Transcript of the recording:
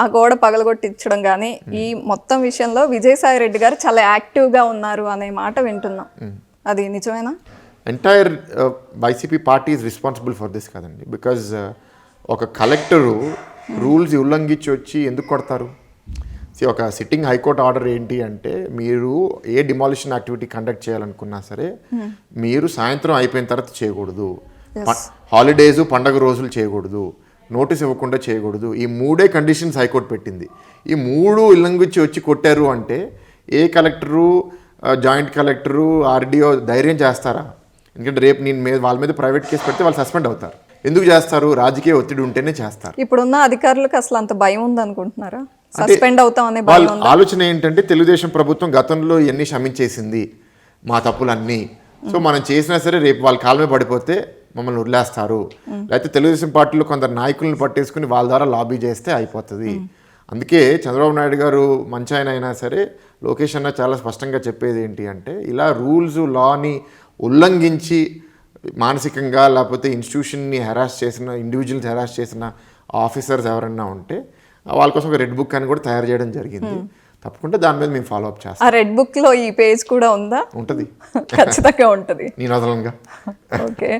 ఆ గోడ పగలగొట్టించడం కానీ ఈ మొత్తం విషయంలో విజయసాయి రెడ్డి గారు చాలా యాక్టివ్గా ఉన్నారు అనే మాట వింటున్నాం. అది నిజమేనా? Entire YCP party is responsible for this కదండి. బికాజ్ ఒక కలెక్టరు రూల్స్ ఉల్లంఘించి వచ్చి ఎందుకు కొడతారు? ఒక సిట్టింగ్ హైకోర్టు ఆర్డర్ ఏంటి అంటే మీరు ఏ డిమాలిషన్ యాక్టివిటీ కండక్ట్ చేయాలనుకున్నా సరే మీరు సాయంత్రం అయిపోయిన తర్వాత చేయకూడదు. హాలిడేస్ పండగ రోజులు చేయకూడదు. నోటీస్ ఇవ్వకుండా చేయకూడదు. ఈ మూడే కండిషన్స్ హైకోర్టు పెట్టింది. ఈ మూడు ఉల్లంఘించి వచ్చి కొట్టారు అంటే ఏ కలెక్టరు జాయింట్ కలెక్టరు ఆర్డీఓ ధైర్యం చేస్తారా? ఎందుకంటే రేపు నేను మీద వాళ్ళ మీద ప్రైవేట్ కేసు పెడితే వాళ్ళు సస్పెండ్ అవుతారు. ఎందుకు చేస్తారు? రాజకీయ ఒత్తిడి ఉంటేనే చేస్తారు. ఇప్పుడున్న అధికారులకు అసలు అంత భయం ఉందనుకుంటున్నారా? సస్పెండ్ అవుతాం అనే ఆలోచన ఏంటంటే తెలుగుదేశం ప్రభుత్వం గతంలో ఇవన్నీ క్షమించేసింది మా తప్పులన్నీ. సో మనం చేసినా సరే రేపు వాళ్ళ కాలమే పడిపోతే మమ్మల్ని వదిలేస్తారు. లేకపోతే తెలుగుదేశం పార్టీలో కొందరు నాయకులను పట్టేసుకుని వాళ్ళ ద్వారా లాబీ చేస్తే అయిపోతుంది. అందుకే చంద్రబాబు నాయుడు గారు మంచి ఆయన అయినా సరే లోకేష్ అన్న చాలా స్పష్టంగా చెప్పేది ఏంటి అంటే ఇలా రూల్స్ లాని ఉల్లంఘించి మానసికంగా లేకపోతే ఇన్స్టిట్యూషన్ని హెరాస్ చేసిన ఇండివిజువల్స్ హెరాస్ చేసిన ఆఫీసర్స్ ఎవరన్నా ఉంటే వాళ్ళ కోసం ఒక రెడ్ బుక్ అని కూడా తయారు చేయడం జరిగింది. తప్పకుండా దాని మీద మేము ఫాలో అప్ చేస్తాం. ఆ రెడ్ బుక్లో ఈ పేజ్ కూడా ఉందా? ఉంటుంది. ఖచ్చితంగా ఉంటుంది. నేను వదలంగా ఓకే.